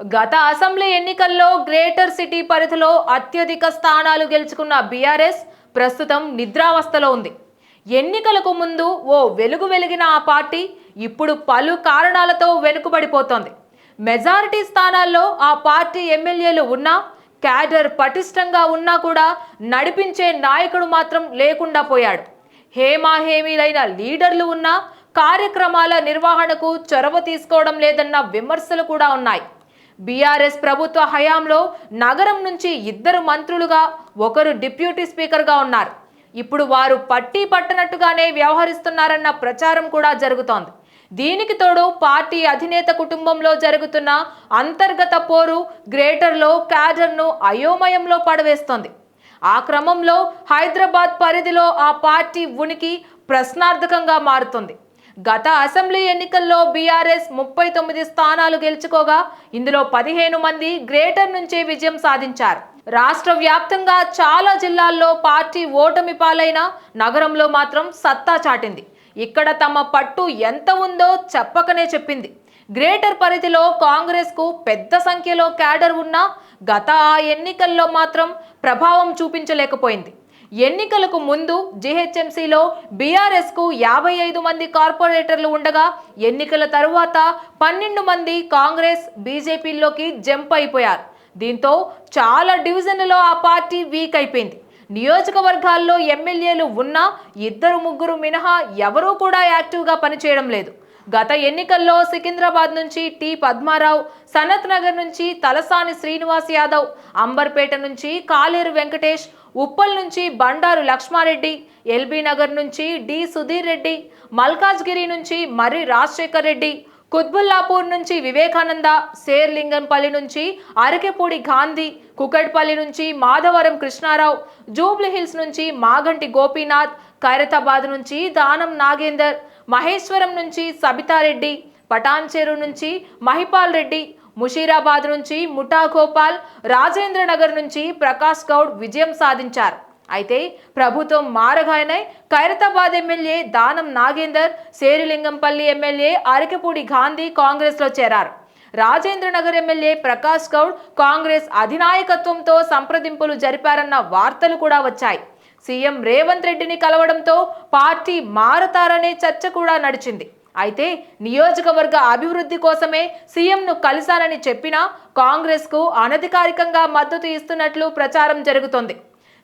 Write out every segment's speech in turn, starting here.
గత అసెంబ్లీ ఎన్నికల్లో greater city పరిధిలో అత్యధిక స్థానాలు గెలుచుకున్న బీఆర్ఎస్ ప్రస్తుతం నిద్రావస్థలో ఉంది. ఎన్నికలకు ముందు ఓ వెలుగు వెలిగిన ఆ పార్టీ ఇప్పుడు పలు కారణాలతో వెనుకబడిపోతోంది. మెజారిటీ స్థానాల్లో ఆ పార్టీ ఎమ్మెల్యేలు ఉన్నా క్యాడర్ పటిష్టంగా ఉన్నా కూడా నడిపించే నాయకుడు మాత్రం లేకుండా పోయాడు. హేమాహేమీలైన లీడర్లు ఉన్నా కార్యక్రమాల నిర్వహణకు చొరవ తీసుకోవడం లేదన్న విమర్శలు కూడా ఉన్నాయి. బీఆర్ఎస్ ప్రభుత్వ హయాంలో నగరం నుంచి ఇద్దరు మంత్రులుగా ఒకరు డిప్యూటీ స్పీకర్గా ఉన్నారు. ఇప్పుడు వారు పట్టి పట్టనట్టుగానే వ్యవహరిస్తున్నారన్న ప్రచారం కూడా జరుగుతోంది. దీనికి తోడు పార్టీ అధినేత కుటుంబంలో జరుగుతున్న అంతర్గత పోరు గ్రేటర్లో క్యాడర్ను అయోమయంలో పడవేస్తోంది. ఆ క్రమంలో హైదరాబాద్ పరిధిలో ఆ పార్టీ ఉనికి ప్రశ్నార్థకంగా మారుతుంది. గత అసెంబ్లీ ఎన్నికల్లో బీఆర్ఎస్ ముప్పై తొమ్మిది స్థానాలు గెలుచుకోగా ఇందులో పదిహేను మంది గ్రేటర్ నుంచే విజయం సాధించారు. రాష్ట్ర వ్యాప్తంగా చాలా జిల్లాల్లో పార్టీ ఓటమి పాలైన నగరంలో మాత్రం సత్తా చాటింది. ఇక్కడ తమ పట్టు ఎంత ఉందో చెప్పకనే చెప్పింది. గ్రేటర్ పరిధిలో కాంగ్రెస్కు పెద్ద సంఖ్యలో క్యాడర్ ఉన్నా గత ఆ ఎన్నికల్లో మాత్రం ప్రభావం చూపించలేకపోయింది. ఎన్నికలకు ముందు జీహెచ్ఎంసీలో బీఆర్ఎస్కు యాభై ఐదు మంది కార్పొరేటర్లు ఉండగా ఎన్నికల తరువాత పన్నెండు మంది కాంగ్రెస్ బీజేపీలోకి జంప్ అయిపోయారు. దీంతో చాలా డివిజన్లలో ఆ పార్టీ వీక్ అయిపోయింది. నియోజకవర్గాల్లో ఎమ్మెల్యేలు ఉన్నా ఇద్దరు ముగ్గురు మినహా ఎవరూ కూడా యాక్టివ్గా పనిచేయడం లేదు. గత ఎన్నికల్లో సికింద్రాబాద్ నుంచి టి పద్మారావు సనత్ నగర్ నుంచి తలసాని శ్రీనివాస్ యాదవ్ అంబర్పేట నుంచి కాలేరు వెంకటేష్ ఉప్పల్ నుంచి బండారు లక్ష్మారెడ్డి ఎల్బీ నగర్ నుంచి డి సుధీర్ రెడ్డి మల్కాజ్గిరి నుంచి మర్రి రాజశేఖర్ రెడ్డి కుత్బుల్లాపూర్ నుంచి వివేకానంద శేర్లింగంపల్లి నుంచి అరకెపూడి గాంధీ కుకట్పల్లి నుంచి మాధవరం కృష్ణారావు జూబ్లీ హిల్స్ నుంచి మాగంటి గోపీనాథ్ ఖైరతాబాద్ నుంచి దానం నాగేందర్ మహేశ్వరం నుంచి సబితారెడ్డి పటాన్చేరు నుంచి మహిపాల్ రెడ్డి ముషీరాబాద్ నుంచి ముఠా గోపాల్ రాజేంద్ర నగర్ నుంచి ప్రకాష్ గౌడ్ విజయం సాధించారు. అయితే ప్రభుత్వం మారగానే ఖైరతాబాద్ ఎమ్మెల్యే దానం నాగేందర్ శేరిలింగంపల్లి ఎమ్మెల్యే అరకపూడి గాంధీ కాంగ్రెస్లో చేరారు. రాజేంద్ర నగర్ ఎమ్మెల్యే ప్రకాష్ గౌడ్ కాంగ్రెస్ అధినాయకత్వంతో సంప్రదింపులు జరిపారన్న వార్తలు కూడా వచ్చాయి. సీఎం రేవంత్ రెడ్డిని కలవడంతో పార్టీ మారతారనే చర్చ కూడా నడిచింది. అయితే నియోజకవర్గ అభివృద్ధి కోసమే సీఎంను కలిశానని చెప్పినా కాంగ్రెస్కు అనధికారికంగా మద్దతు ఇస్తున్నట్లు ప్రచారం జరుగుతోంది.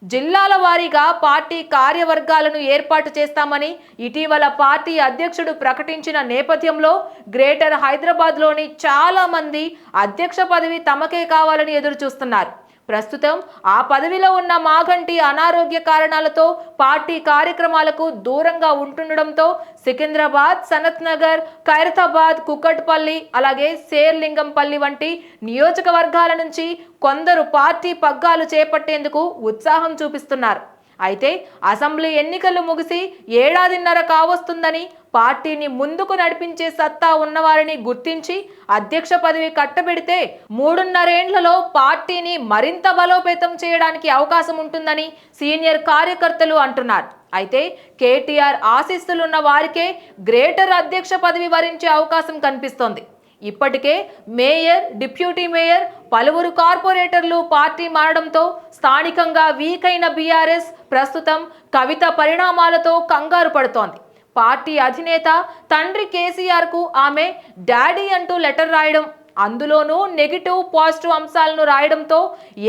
జిల్లాల వారీగా పార్టీ కార్యవర్గాలను ఏర్పాటు చేస్తామని ఇటీవల పార్టీ అధ్యక్షుడు ప్రకటించిన నేపథ్యంలో గ్రేటర్ హైదరాబాద్లోని చాలామంది అధ్యక్ష పదవి తమకే కావాలని ఎదురు చూస్తున్నారు ప్రస్తుతం ఆ పదవిలో ఉన్న మాగంటి అనారోగ్య కారణాలతో పార్టీ కార్యక్రమాలకు దూరంగా ఉంటుండడంతో సికింద్రాబాద్ సనత్ నగర్ ఖైరతాబాద్ కుక్కట్పల్లి అలాగే శేర్లింగంపల్లి వంటి నియోజకవర్గాల నుంచి కొందరు పార్టీ పగ్గాలు చేపట్టేందుకు ఉత్సాహం చూపిస్తున్నారు. అయితే అసెంబ్లీ ఎన్నికలు ముగిసి ఏడాదిన్నర కావస్తుందని పార్టీని ముందుకు నడిపించే సత్తా ఉన్నవారిని గుర్తించి అధ్యక్ష పదవి కట్టబెడితే మూడున్నరేండ్లలో పార్టీని మరింత బలోపేతం చేయడానికి అవకాశం ఉంటుందని సీనియర్ కార్యకర్తలు అంటున్నారు. అయితే కేటీఆర్ ఆశీస్సులున్న వారికే గ్రేటర్ అధ్యక్ష పదవి వరించే అవకాశం కనిపిస్తోంది. ఇప్పటికే మేయర్ డిప్యూటీ మేయర్ పలువురు కార్పొరేటర్లు పార్టీ మారడంతో స్థానికంగా వీక్ అయిన బీఆర్ఎస్ ప్రస్తుతం కవిత పరిణామాలతో కంగారు పడుతోంది. పార్టీ అధినేత తండ్రి కేసీఆర్కు ఆమె డాడీ అంటూ లెటర్ రాయడం అందులోనూ నెగిటివ్ పాజిటివ్ అంశాలను రాయడంతో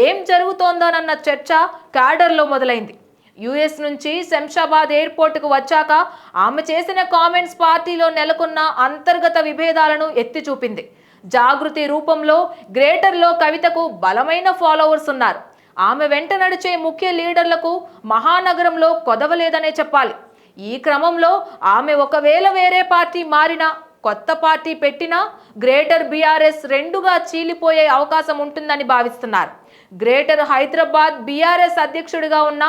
ఏం జరుగుతోందోనన్న చర్చ క్యాడర్లో మొదలైంది. యుఎస్ నుంచి శంషాబాద్ ఎయిర్పోర్టుకు వచ్చాక ఆమె చేసిన కామెంట్స్ పార్టీలో నెలకొన్న అంతర్గత విభేదాలను ఎత్తి చూపింది. జాగృతి రూపంలో గ్రేటర్లో కవితకు బలమైన ఫాలోవర్స్ ఉన్నారు. ఆమె వెంట నడిచే ముఖ్య లీడర్లకు మహానగరంలో కొదవలేదనే చెప్పాలి. ఈ క్రమంలో ఆమె ఒకవేళ వేరే పార్టీ మారినా కొత్త పార్టీ పెట్టినా గ్రేటర్ బీఆర్ఎస్ రెండుగా చీలిపోయే అవకాశం ఉంటుందని భావిస్తున్నారు. గ్రేటర్ హైదరాబాద్ బీఆర్ఎస్ అధ్యక్షుడిగా ఉన్న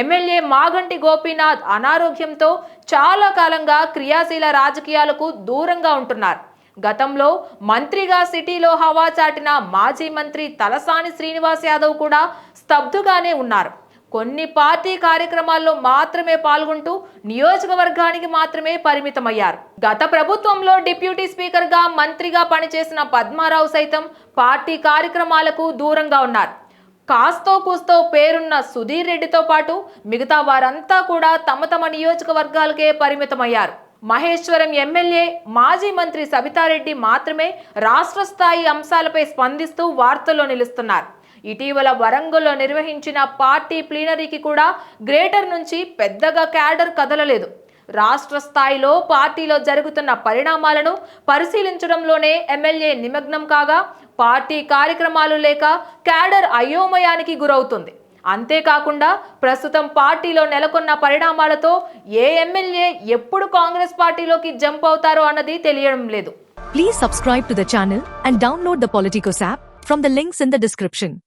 ఎమ్మెల్యే మాగంటి గోపీనాథ్ అనారోగ్యంతో చాలా కాలంగా క్రియాశీల రాజకీయాలకు దూరంగా ఉంటున్నారు. గతంలో మంత్రిగా సిటీలో హవా చాటిన మాజీ మంత్రి తలసాని శ్రీనివాస్ యాదవ్ కూడా స్తబ్దుగానే ఉన్నారు. కొన్ని పార్టీ కార్యక్రమాల్లో మాత్రమే పాల్గొంటూ నియోజకవర్గానికి మాత్రమే పరిమితమయ్యారు. గత ప్రభుత్వంలో డిప్యూటీ స్పీకర్గా మంత్రిగా పనిచేసిన పద్మారావు సైతం పార్టీ కార్యక్రమాలకు దూరంగా ఉన్నారు. కాస్తో కూస్తో పేరున్న సుధీర్ రెడ్డితో పాటు మిగతా వారంతా కూడా తమ తమ నియోజకవర్గాలకే పరిమితమయ్యారు. మహేశ్వరం ఎమ్మెల్యే మాజీ మంత్రి సబితారెడ్డి మాత్రమే రాష్ట్ర స్థాయి అంశాలపై స్పందిస్తూ వార్తల్లో నిలుస్తున్నారు. ఇటీవల వరంగల్లో నిర్వహించిన పార్టీ ప్లీనరీకి కూడా గ్రేటర్ నుంచి పెద్దగా క్యాడర్ కదలలేదు. రాష్ట్ర స్థాయిలో పార్టీలో జరుగుతున్న పరిణామాలను పరిశీలించడంలోనే ఎమ్మెల్యే నిమగ్నం కాగా పార్టీ కార్యక్రమాలు లేక క్యాడర్ అయోమయానికి గురవుతుంది. అంతేకాకుండా ప్రస్తుతం పార్టీలో నెలకొన్న పరిణామాలతో ఏ ఎమ్మెల్యే ఎప్పుడు కాంగ్రెస్ పార్టీలోకి జంప్ అవుతారో అన్నది తెలియడం లేదు. Please subscribe to the channel and download the Politicos app from the links in the description